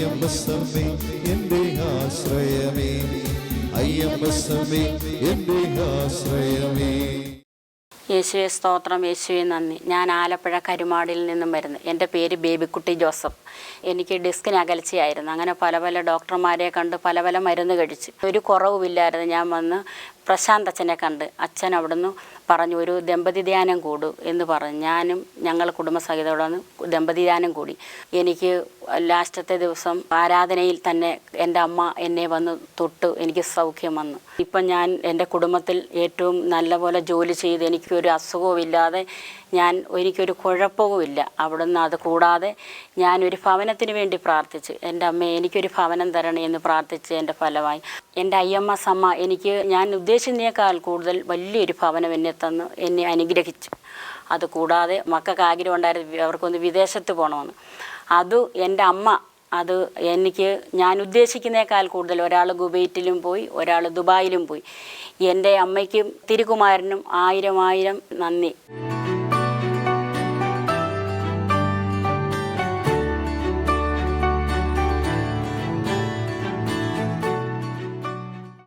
അയ്യമ്പസമ്മേ എന്റെ ആശ്രയമേ. അയ്യമ്പസമ്മേ എന്റെ ആശ്രയമേ. യേശുവെ സ്തോത്രം. യേശുവെ നന്ദി. ഞാൻ ആലപ്പുഴ കരുമാടിൽ നിന്നും വരുന്നു. എന്റെ പേര് ബേബിക്കുട്ടി ജോസഫ്. എനിക്ക് ഡിസ്കിന് അകൽച്ചയായിരുന്നു. അങ്ങനെ പല പല ഡോക്ടർമാരെ കണ്ട് പല പല മരുന്ന് കഴിച്ച്. ഒരു കുറവുമില്ലായിരുന്നു. ഞാൻ വന്ന് പ്രശാന്ത് അച്ഛനെ കണ്ട് അച്ഛൻ അവിടുന്ന് പറഞ്ഞു ഒരു ദമ്പതി ധ്യാനം കൂടു എന്ന് പറഞ്ഞു. ഞാനും ഞങ്ങൾ കുടുംബസഹിതം വന്ന് ദമ്പതി ധ്യാനം കൂടി. എനിക്ക് ലാസ്റ്റത്തെ ദിവസം ആരാധനയിൽ തന്നെ എന്റെ അമ്മ എന്നെ വന്ന് തൊട്ട് എനിക്ക് സൗഖ്യം വന്നു. ഇപ്പം ഞാൻ എന്റെ കുടുംബത്തിൽ ഏറ്റവും നല്ലപോലെ ജോലി ചെയ്ത് എനിക്കൊരു അസുഖവും ഇല്ലാതെ ഞാൻ എനിക്കൊരു കുഴപ്പവുമില്ല. അവിടുന്ന് അത് കൂടാതെ ഞാനൊരു ഭവനത്തിന് വേണ്ടി പ്രാർത്ഥിച്ച്. എന്റെ അമ്മ എനിക്കൊരു ഭവനം തരണേ എന്ന് പ്രാർത്ഥിച്ച് എന്റെ ഫലമായി. എന്റെ അയ്യമ്മ സമ്മ എനിക്ക് ഞാൻ ഉദ്ദേശിച്ചതിനേക്കാൾ കൂടുതൽ വലിയൊരു ഭവനം എന്നെ തന്ന് എന്നെ അനുഗ്രഹിച്ചു. അത് കൂടാതെ മക്കൾക്ക് ആഗ്രഹം ഉണ്ടായിരുന്നു അവർക്കൊന്ന് വിദേശത്ത് പോകണമെന്ന്. അത് എന്റെ അമ്മ അത് എനിക്ക് ഞാൻ ഉദ്ദേശിക്കുന്നേക്കാൾ കൂടുതൽ ഒരാൾ കുവൈറ്റിലും പോയി ഒരാൾ ദുബായിലും പോയി. എന്റെ അമ്മയ്ക്കും തിരുകുമാരനും ആയിരം ആയിരം നന്ദി.